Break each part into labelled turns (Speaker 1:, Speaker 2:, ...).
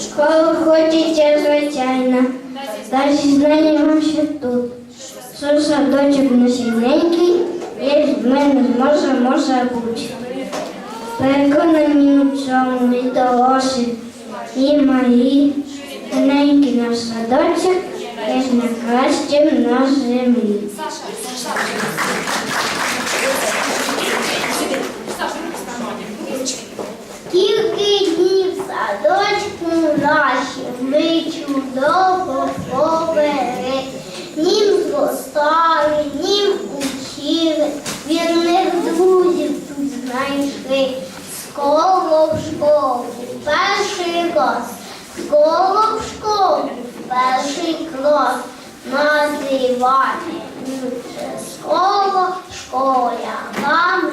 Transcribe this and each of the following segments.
Speaker 1: Школу хочеться, звичайно, та зізнаємо, що тут. Що садочок на сіненький, є в мене може, може бути. Переконані у цьому і дорослі, і малі, тоненький наш садочок є найкращим на землі. Скільки днів садочку наші ми чудово Лучше школа, школярами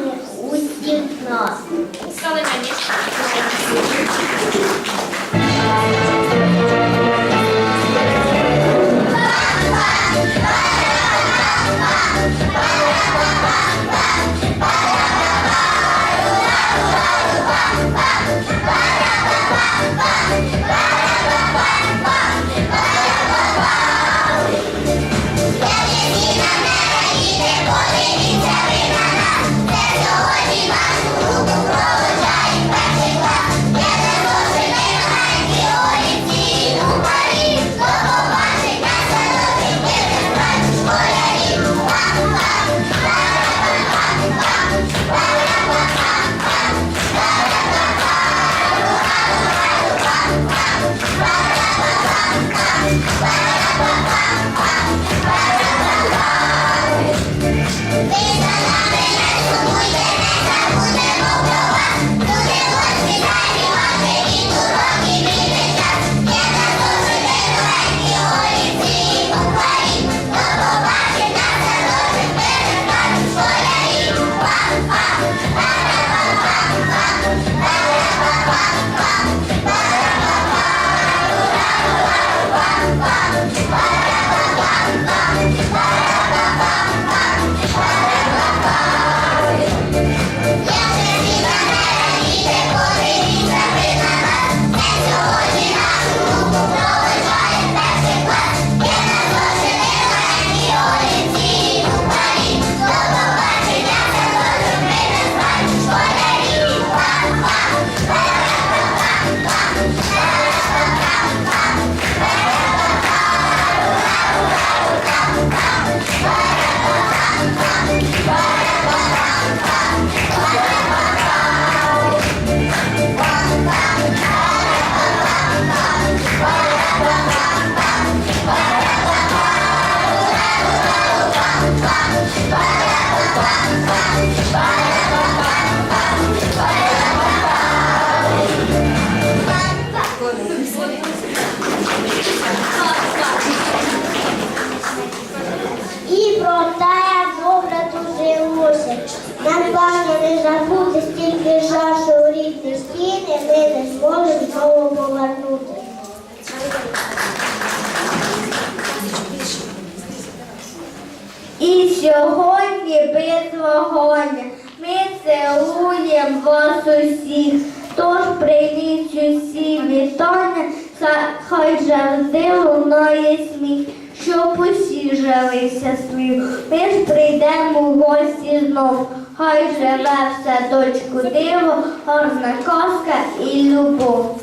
Speaker 1: Нам важно не забути, стільки часу у рідні стіни, ми не зможемо знову повернути. І сьогодні без вагоня ми цілуємо вас усіх, тож прийміть усі вітання, хай завжди лунає сміх, щоб усі жилися сміх. Ми ж прийдемо в гості знов, хай живе в садочку диво, горна коска і любов.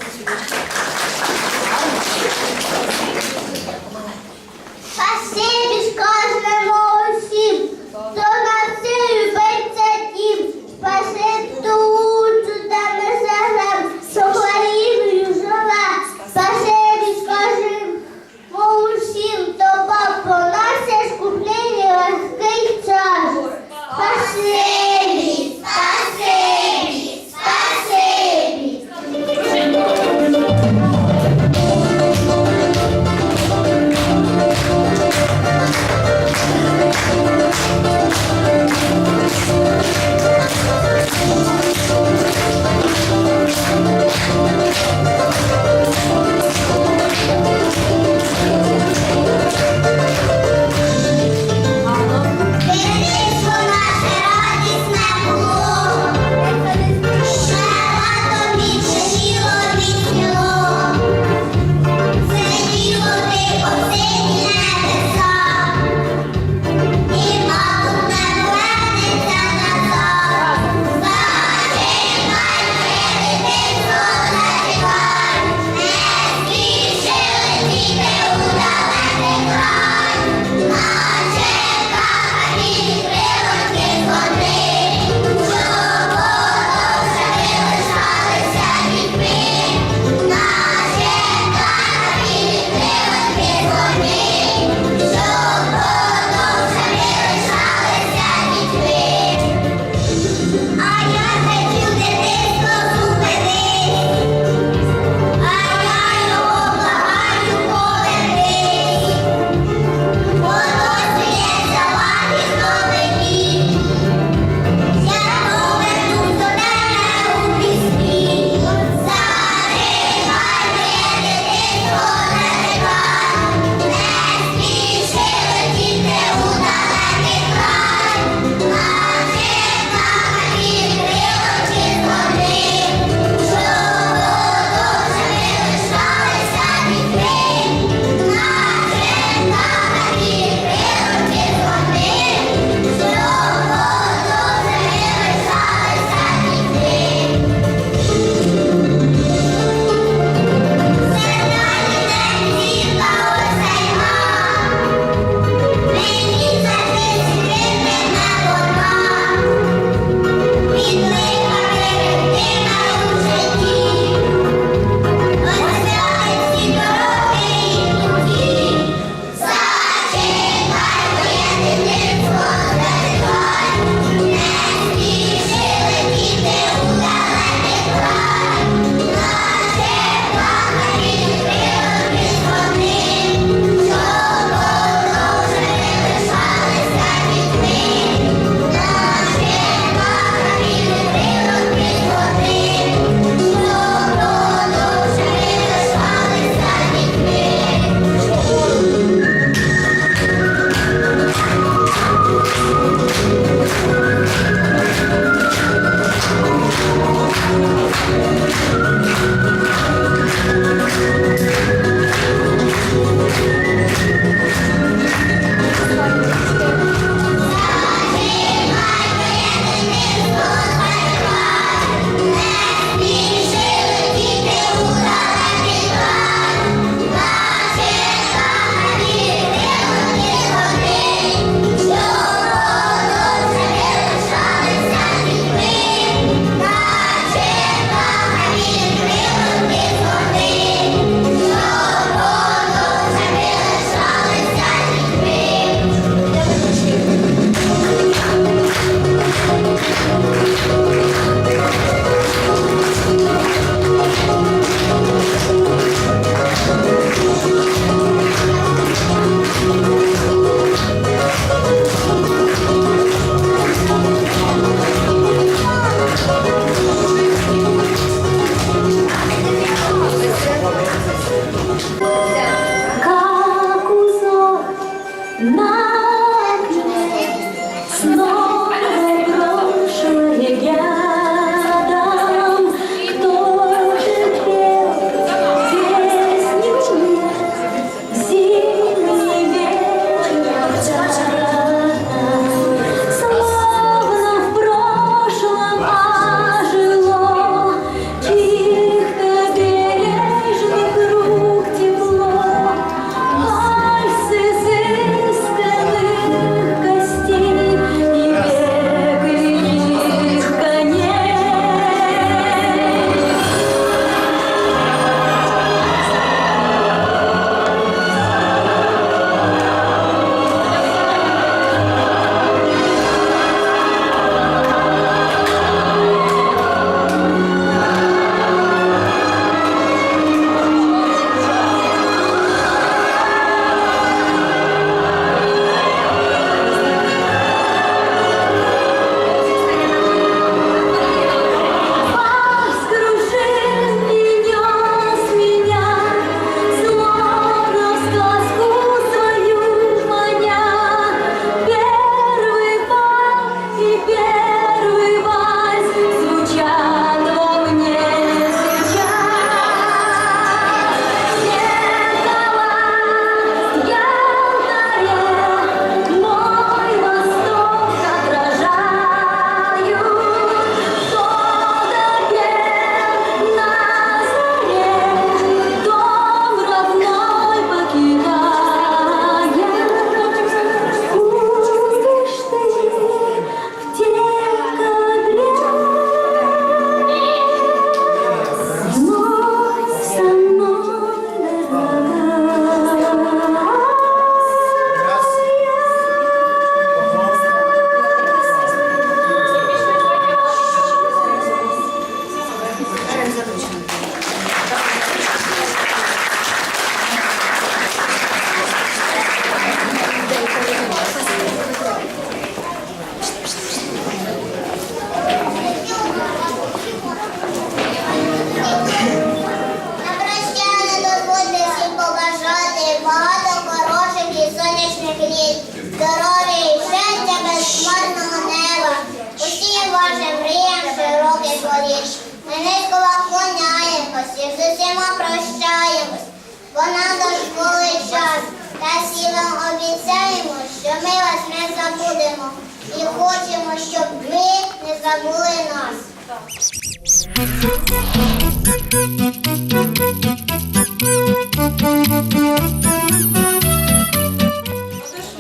Speaker 2: І з усіма прощаємось, бо нам до школи час. Та всі вам обіцяємо, що ми вас не забудемо і хочемо, щоб ви не забули нас.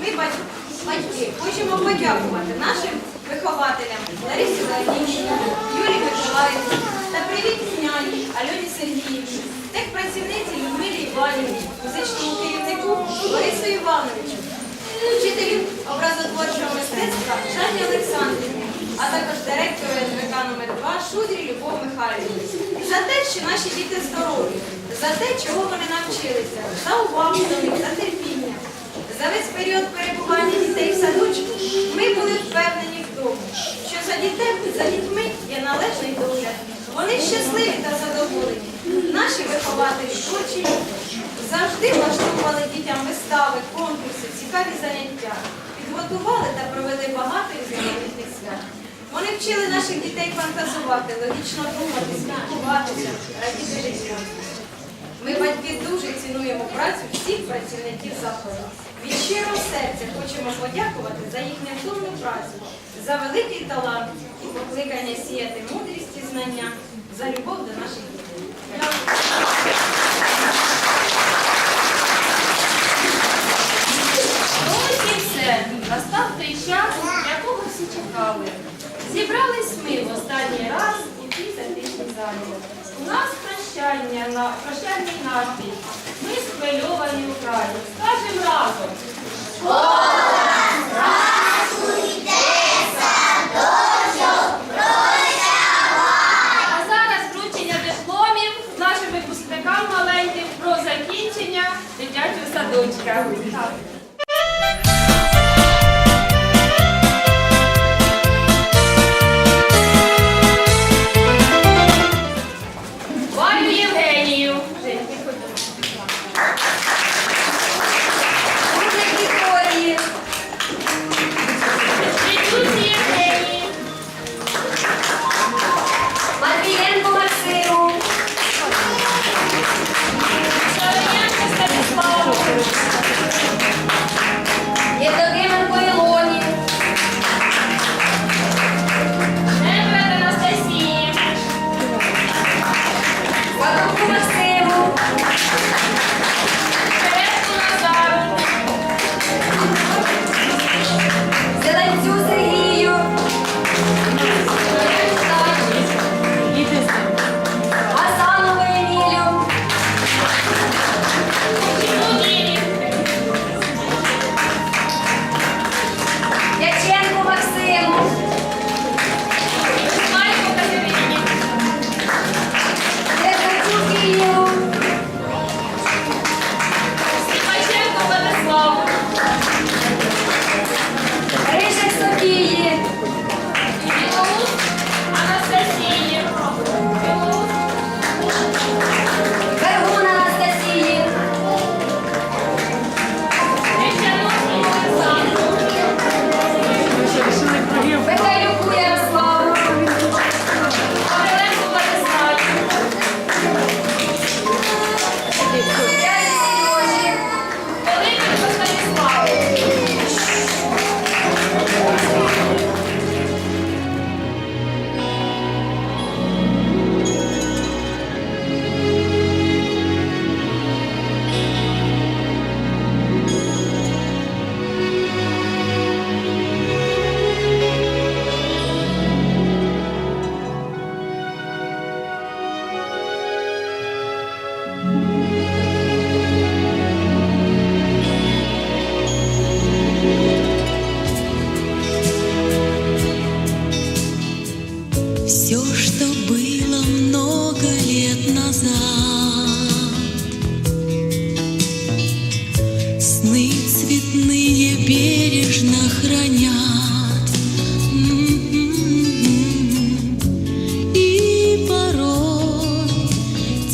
Speaker 3: Ми, батьки, хочемо подякувати нашим вихователям Ларисі Леонідівні, Юрію Миколаївні та привітній няні Альоні Сергіївні, техпрацівниці Людмилі Іванівні, музичному керівнику Борису Івановичу, вчителю образотворчого мистецтва Жанні Олександрівні, а також директору НВК номер 2 Шудрі Любов Михайлівні. За те, що наші діти здорові, за те, чого вони навчилися, за увагу до них, за терпіння. За весь період перебування дітей в садочку ми були впевнені в тому, що за дітей, за дітьми є належний догляд. Вони щасливі та задоволені. Наші вихователі, люди завжди влаштовували дітям вистави, конкурси, цікаві заняття, підготували та провели багато різноманітних свят. Вони вчили наших дітей фантазувати, логічно думати, спілкуватися, радіти життя. Ми, батьки, дуже цінуємо працю всіх працівників закладу. Від щирого серця хочемо подякувати за їхню вдумну працю, за великий талант і покликання сіяти мудрість і за любов до наших дітей.
Speaker 4: Ось і все. Настав той час, якого всі чекали. Зібрались ми в останній раз у цій затишній залі. У нас прощання на прощальний напій. Ми схвильовані у краї. Скажем разом. А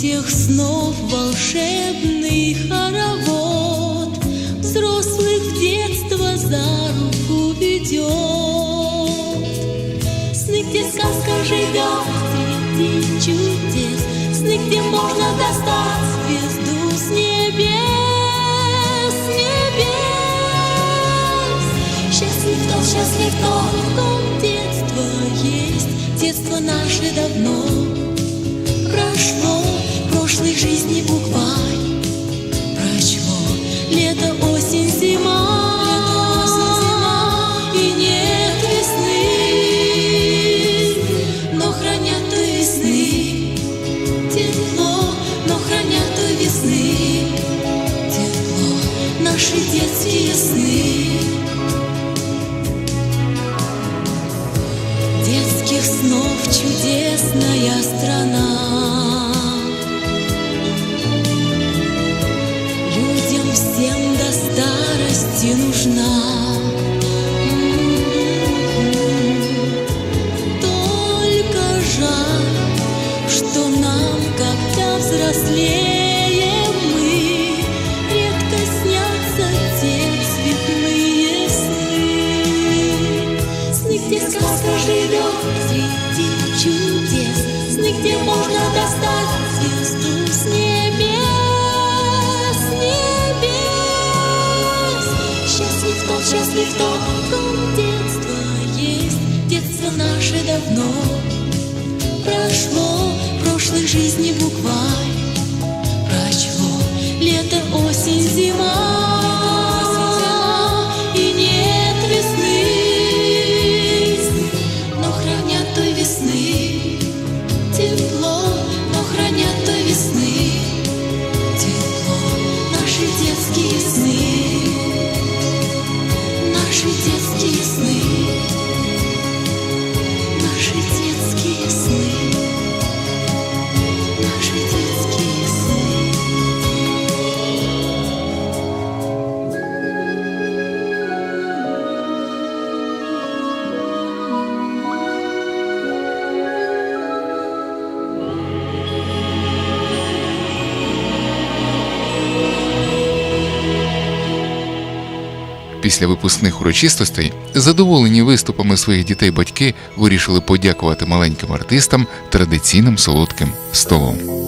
Speaker 5: тех снов волшебный хоровод Взрослых в детство за руку ведет Сны, где сказка живет, Сны, где можно достать звезду с небес, с небес. Счастлив тот, счастлив тот, в ком детство есть, детство наше давно прошло, жизни сны. Где сказка живет среди чудес, сны, где можно достать звезду с небес, с небес. Счастлив тот, счастлив тот, ком детство есть, детство наше давно прошло, прошлой жизни букварь прочло, лето, осень, зима.
Speaker 6: Після випускних урочистостей, задоволені виступами своїх дітей батьки вирішили подякувати маленьким артистам традиційним солодким столом.